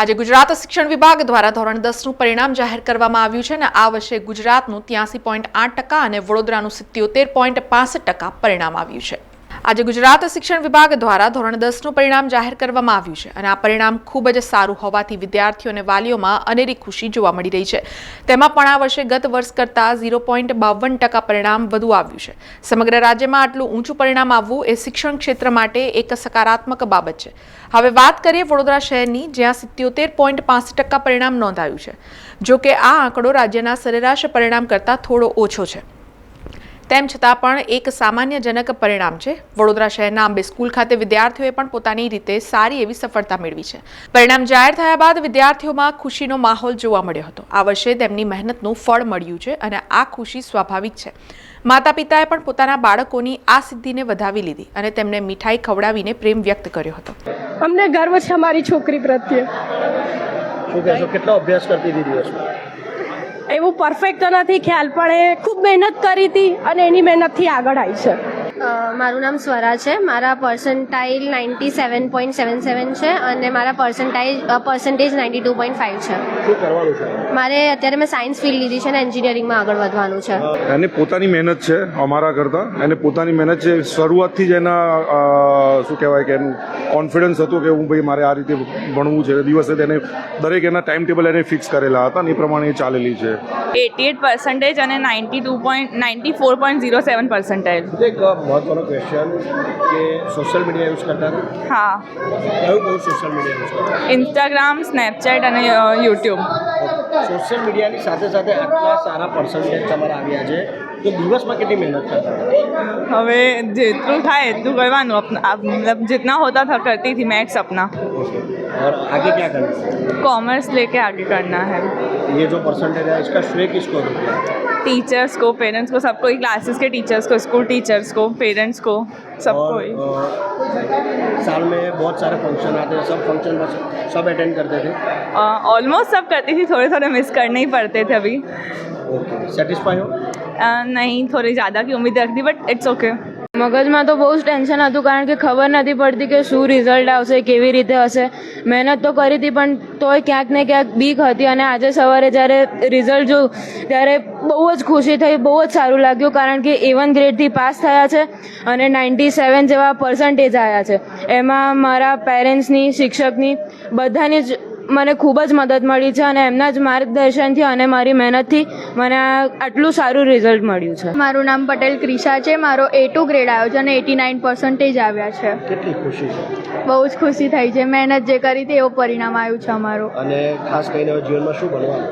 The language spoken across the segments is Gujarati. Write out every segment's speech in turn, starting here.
આજે ગુજરાત શિક્ષણ વિભાગ દ્વારા ધોરણ દસનું પરિણામ જાહેર કરવામાં આવ્યું છે અને આ વર્ષે ગુજરાતનું ત્યાસી પોઈન્ટ આઠ ટકા અને વડોદરાનું સિત્યોતેર પોઈન્ટ પાસઠ ટકા પરિણામ આવ્યું છે. આજે ગુજરાત શિક્ષણ વિભાગ દ્વારા ધોરણ દસનું પરિણામ જાહેર કરવામાં આવ્યું છે અને આ પરિણામ ખૂબ જ સારું હોવાથી વિદ્યાર્થીઓ અને વાલીઓમાં અનેરી ખુશી જોવા મળી રહી છે. તેમાં પણ આ વર્ષે ગત વર્ષ કરતાં ઝીરો પોઈન્ટ બાવન ટકા પરિણામ વધુ આવ્યું છે. સમગ્ર રાજ્યમાં આટલું ઊંચું પરિણામ આવવું એ શિક્ષણ ક્ષેત્ર માટે એક સકારાત્મક બાબત છે. હવે વાત કરીએ વડોદરા શહેરની, જ્યાં સિત્યોતેર પોઈન્ટ પાંસઠ ટકા પરિણામ નોંધાયું છે. જો કે આ આંકડો રાજ્યના સરેરાશ પરિણામ કરતાં થોડો ઓછો છે. તેમ છતાં પણ એક સામાન્યજનક પરિણામ છે. વડોદરા શહેરના આંબે સ્કૂલ ખાતે વિદ્યાર્થીઓએ પણ પોતાની રીતે સારી એવી સફળતા મેળવી છે. પરિણામ જાહેર થયા બાદ વિદ્યાર્થીઓમાં ખુશીનો માહોલ જોવા મળ્યો હતો. આ વર્ષે તેમની મહેનતનું ફળ મળ્યું છે અને આ ખુશી સ્વાભાવિક છે. માતા પિતાએ પણ પોતાના બાળકોની આ સિદ્ધિને વધાવી લીધી અને તેમને મીઠાઈ ખવડાવીને પ્રેમ વ્યક્ત કર્યો હતો. અમને ગર્વ છે અમારી છોકરી પ્રત્યે. શું કહેશો? કેટલો અભ્યાસ કરતી દીધી એવું પરફેક્ટ તો નથી, ખ્યાલ પણ એ ખૂબ મહેનત કરી હતી અને એની મહેનતથી આગળ આવી છે. મારું નામ સ્વરા છે. મારા percentile ninety seven point seven seven છે અને મારા percentile percentage ninety two point five છે. મારે અત્યારે મેં સાયન્સ ફિલ્ડ લીધી છે અને એન્જિનિયરિંગમાં આગળ વધવાનું છે. એને પોતાની મહેનત છે અમારા કરતાં? એને પોતાની મહેનત છે શરૂઆતથી જ એના શું કહેવાય કે એનું કોન્ફિડન્સ હતું કે હું ભાઈ મારે આ રીતે ભણવું છે. દિવસે તેને દરેક એના ટાઈમ ટેબલ એને ફિક્સ કરેલા હતા અને એ પ્રમાણે ચાલેલી છે. એટી એટ પર્સન્ટેજ અને ninety two point ninety four point zero seven percentage એક મહત્વનો ક્વેશ્ચન કે સોશિયલ મીડિયા યુઝ કરતા હા. કયું કયું સોશિયલ મીડિયા યુઝ કરતા ઇન્સ્ટાગ્રામ સ્નેપચેટ અને યુટ્યુબ સોશિયલ મીડિયાની સાથે સાથે આટલા સારા પર્સન્ટેજ તમારા આવ્યા છે તો દિવસમાં કેટલી મહેનત કરતા હતા હવે જેટલું થાય એટલું કરવાનું અપના આપ- મતલબ जितना होता था करती थी मैथ्स अपना और आगे क्या करना है कॉमर्स लेके आगे करना है ये जो परसेंटेज है इसका श्रेय किसको दोगे टीचर्स को पेरेंट्स को सबको ही क्लासेस के टीचर्स को स्कूल टीचर्स को पेरेंट्स को सबको ही। साल में बहुत सारे फ़ंक्शन आते हैं सब फ़ंक्शन सब अटेंड करते थे। ऑलमोस्ट सब करती थी थोड़े थोड़े मिस करने ही पड़ते थे अभी। ओके सेटिस्फाई हो? आ, नहीं थोड़ी ज़्यादा की उम्मीद रखती बट इट्स ओके મગજમાં તો બહુ જ ટેન્શન હતું કારણ કે ખબર નથી પડતી કે શું રિઝલ્ટ આવશે, કેવી રીતે હશે. મહેનત તો કરી હતી પણ તોય ક્યાંક ને ક્યાંક બીક હતી અને આજે સવારે જ્યારે રિઝલ્ટ જોયું, ત્યારે બહુ જ ખુશી થઈ, બહુ જ સારું લાગ્યું કારણ કે એવન ગ્રેડથી પાસ થયા છે અને નાઇન્ટી સેવન જેવા પર્સન્ટેજ આવ્યા છે. એમાં મારા પેરેન્ટ્સની શિક્ષકની બધાની જ મને ખૂબ જ મદદ મળી છે અને એમના જ માર્ગદર્શનથી અને મારી મહેનતથી મને આટલું સારું રિઝલ્ટ મળ્યું છે. મારું નામ પટેલ ક્રિશા છે. મારો એ ટુ ગ્રેડ આવ્યો છે અને એટી નાઇન પર્સન્ટેજ આવ્યા છે. કેટલી ખુશી છે? બહુ જ ખુશી થઈ છે. મહેનત જે કરી હતી એવું પરિણામ આવ્યું છે અમારું. અને ખાસ કરીને જીવનમાં શું બનવાનું?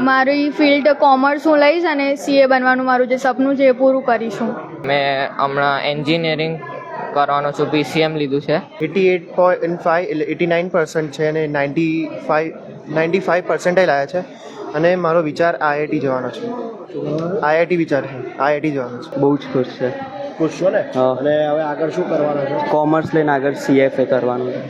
મારી ફિલ્ડ કોમર્સ હું લઈશ અને સીએ બનવાનું મારું જે સપનું છે એ પૂરું કરીશું. મેં હમણાં એન્જિનિયરિંગ કરવાનો છું. પીસીએમ લીધું છે. Eighty eight point five eighty nine percent છે અને ninety five ninety five percentage આવ્યા છે. અને મારો વિચાર આઈઆઈટી જવાનો છે. આઈઆઈટી વિચાર છે. આઈઆઈટી જવાનો છે. બહુ જ ખુશ છે. ખુશ છો ને? અને હવે આગળ શું કરવાનું છે? કોમર્સ લઈને આગળ સીએફએ કરવાનું છે.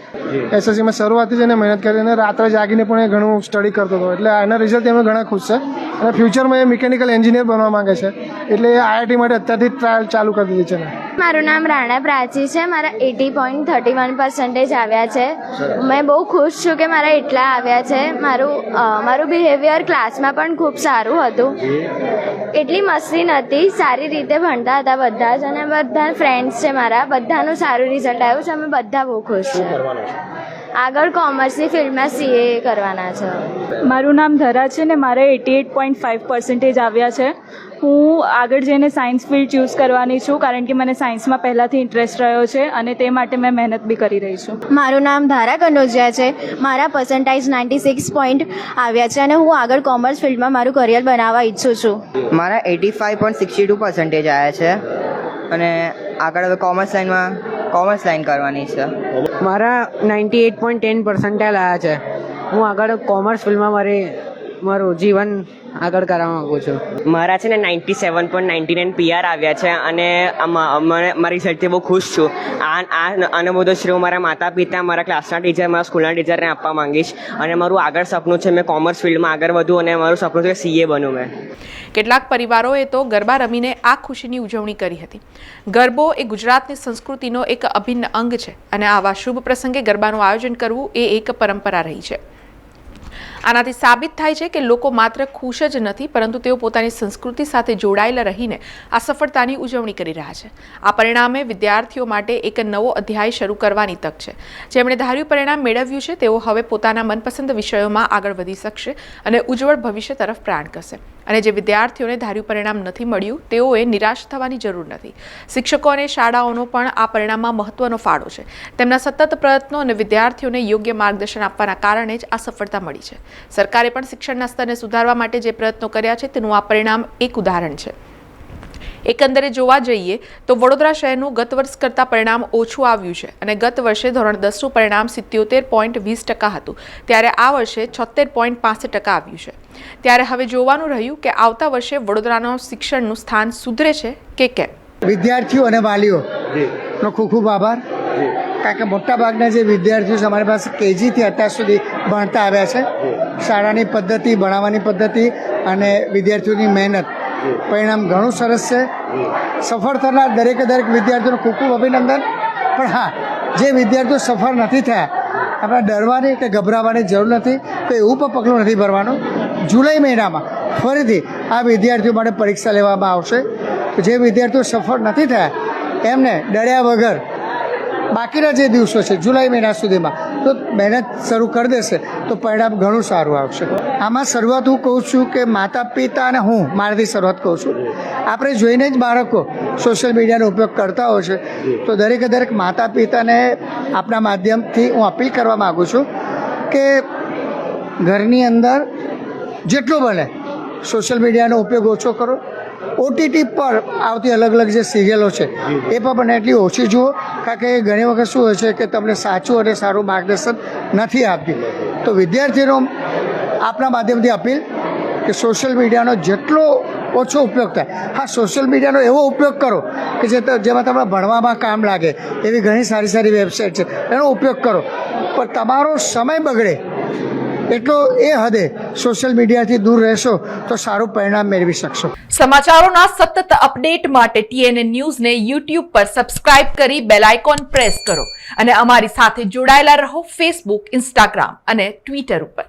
એસએસસીમાં શરૂઆતથી જ એને મહેનત કરી અને રાત્રે જાગીને પણ એ ઘણું સ્ટડી કરતો હતો. એટલે આના રિઝલ્ટ અમે ઘણા ખુશ છે. અને ફ્યુચરમાં એ મિકેનિકલ એન્જિનિયર બનવા માંગે છે. એટલે એ આઈઆઈટી માટે અત્યારથી ટ્રાયલ ચાલુ કરી દીધી છે ને મારું નામ રાણા પ્રાચી છે. મારા eighty point thirty one percentage આવ્યા છે. મેં બહુ ખુશ છું કે મારા એટલા આવ્યા છે. મારું મારું બિહેવિયર ક્લાસમાં પણ ખૂબ સારું હતું. એટલી મસ્તી નહોતી. સારી રીતે ભણતા હતા બધા જ અને બધા ફ્રેન્ડ્સ છે મારા. બધાનું સારું રિઝલ્ટ આવ્યું છે. અમે બધા બહુ ખુશ છો? આગળ કોમર્સની ફિલ્ડમાં સીએ કરવાના છે. મારું નામ ધરા છે ને મારે eighty eight point five percentage આવ્યા છે. હું આગળ જઈને સાયન્સ ફિલ્ડ ચૂઝ કરવાની છું કારણ કે મને સાયન્સમાં પહેલાંથી ઇન્ટરેસ્ટ રહ્યો છે અને તે માટે મેં મહેનત બી કરી રહી છું. મારું નામ ધારા કનોજિયા છે. મારા પર્સન્ટાઇઝ નાઇન્ટી સિક્સ પોઈન્ટ આવ્યા છે અને હું આગળ કોમર્સ ફિલ્ડમાં મારું કરિયર બનાવવા ઈચ્છું છું. મારા eighty five point sixty two percentage આવ્યા છે. અને આગળ હવે કોમર્સ લાઈનમાં કોમર્સ લાઈન કરવાની છે? મારા ninety eight point ten percentile આવ્યા છે. હું આગળ કોમર્સ ફિલ્ડમાં મારી મારું જીવન આગળ કરવા માંગુ છું. મારા છે ને ninety seven point ninety nine PR આવ્યા છે અને મારી રિઝલ્ટથી બહુ ખુશ છું. આ આ આનો બધો શ્રેય હું મારા માતા પિતા મારા ક્લાસના ટીચર મારા સ્કૂલના ટીચરને આપવા માંગીશ. અને મારું આગળ સપનું છે મેં કોમર્સ ફિલ્ડમાં આગળ વધું અને મારું સપનું છે સીએ બનું મેં. કેટલાક પરિવારોએ તો ગરબા રમીને આ ખુશીની ઉજવણી કરી હતી. ગરબો એ ગુજરાતની સંસ્કૃતિનો એક અભિન્ન અંગ છે અને આવા શુભ પ્રસંગે ગરબાનું આયોજન કરવું એ એક પરંપરા રહી છે. આનાથી સાબિત થાય છે કે લોકો માત્ર ખુશ જ નથી, પરંતુ તેઓ પોતાની સંસ્કૃતિ સાથે જોડાયેલા રહીને આ સફળતાની ઉજવણી કરી રહ્યા છે. આ પરિણામે વિદ્યાર્થીઓ માટે એક નવો અધ્યાય શરૂ કરવાની તક છે. જેમણે ધાર્યું પરિણામ મેળવ્યું છે, તેઓ હવે પોતાના મનપસંદ વિષયોમાં આગળ વધી શકશે અને ઉજ્જવળ ભવિષ્ય તરફ પ્રાણ કરશે. અને જે વિદ્યાર્થીઓને ધાર્યું પરિણામ નથી મળ્યું, તેઓએ નિરાશ થવાની જરૂર નથી. શિક્ષકો અને શાળાઓનો પણ આ પરિણામમાં મહત્વનો ફાળો છે. તેમના સતત પ્રયત્નો અને વિદ્યાર્થીઓને યોગ્ય માર્ગદર્શન આપવાના કારણે જ આ સફળતા મળી છે. સરકારે પણ શિક્ષણના સ્તરને સુધારવા માટે જે પ્રયત્નો કર્યા છે, તેનું આ પરિણામ એક ઉદાહરણ છે. એકંદરે જોવા જઈએ તો વડોદરા શહેરનું ગત વર્ષ કરતાં પરિણામ ઓછું આવ્યું છે અને ગત વર્ષે ધોરણ દસનું પરિણામ સિત્યોતેર પોઈન્ટ વીસ ટકા હતું. ત્યારે આ વર્ષે છોતેર પોઈન્ટ પાંસઠ ટકા આવ્યું છે. ત્યારે હવે જોવાનું રહ્યું કે આવતા વર્ષે વડોદરાનો શિક્ષણનું સ્થાન સુધરે છે કે કેમ? વિદ્યાર્થીઓ અને વાલીઓ નો ખૂબ ખૂબ આભાર. કારણ કે મોટાભાગના જે વિદ્યાર્થીઓ છે અમારી પાસે કેજીથી અત્યાર સુધી ભણતા આવ્યા છે. શાળાની પદ્ધતિ ભણાવવાની પદ્ધતિ અને વિદ્યાર્થીઓની મહેનત પરિણામ ઘણું સરસ છે. સફળ થનાર દરેકે દરેક વિદ્યાર્થીઓને ખૂબ ખૂબ અભિનંદન. પણ હા જે વિદ્યાર્થીઓ સફળ નથી થયા આપણે ડરવાની કે ગભરાવાની જરૂર નથી કે એવું પણ પગલું નથી ભરવાનું. જુલાઈ મહિનામાં ફરીથી આ વિદ્યાર્થીઓ માટે પરીક્ષા લેવામાં આવશે. જે વિદ્યાર્થીઓ સફળ નથી થયા એમને ડર્યા વગર બાકીના જે દિવસો છે જુલાઈ મહિના સુધીમાં તો મહેનત શરૂ કરી દેશે, તો પરિણામ ઘણું સારું આવશે. આમાં શરૂઆત હું કહું છું કે માતા પિતા અને હું મારાથી શરૂઆત કહું છું. આપણે જોઈને જ બાળકો સોશિયલ મીડિયાનો ઉપયોગ કરતા હોય છે. તો દરેકે દરેક માતા પિતાને આપણા માધ્યમથી હું અપીલ કરવા માગું છું કે ઘરની અંદર જેટલો બને, સોશિયલ મીડિયાનો ઉપયોગ ઓછો કરો. ઓટીટી પર આવતી અલગ અલગ જે સિરિયલો છે, એ પણ એટલી ઓછી જુઓ. કારણ કે ઘણી વખત શું હોય છે કે તમને સાચું અને સારું માર્ગદર્શન નથી આપતી. તો વિદ્યાર્થીનો આપણા માધ્યમથી અપીલ કે સોશિયલ મીડિયાનો જેટલો ઓછો ઉપયોગ થાય, હા, સોશિયલ મીડિયાનો એવો ઉપયોગ કરો કે જે જેમાં તમને ભણવામાં કામ લાગે, એવી ઘણી સારી સારી વેબસાઇટ છે, એનો ઉપયોગ કરો. પણ તમારો સમય બગડે એટલો એ હદે સોશિયલ મીડિયાથી દૂર રહેશો તો સારું પરિણામ મેળવી શકશો. સમાચારોના સતત અપડેટ માટે ટીએનએ ન્યૂઝને યુટ્યુબ પર સબસ્ક્રાઇબ કરી બેલ આઇકોન પ્રેસ કરો અને અમારી સાથે જોડાયેલા રહો ફેસબુક ઇન્સ્ટાગ્રામ અને ટ્વિટર ઉપર.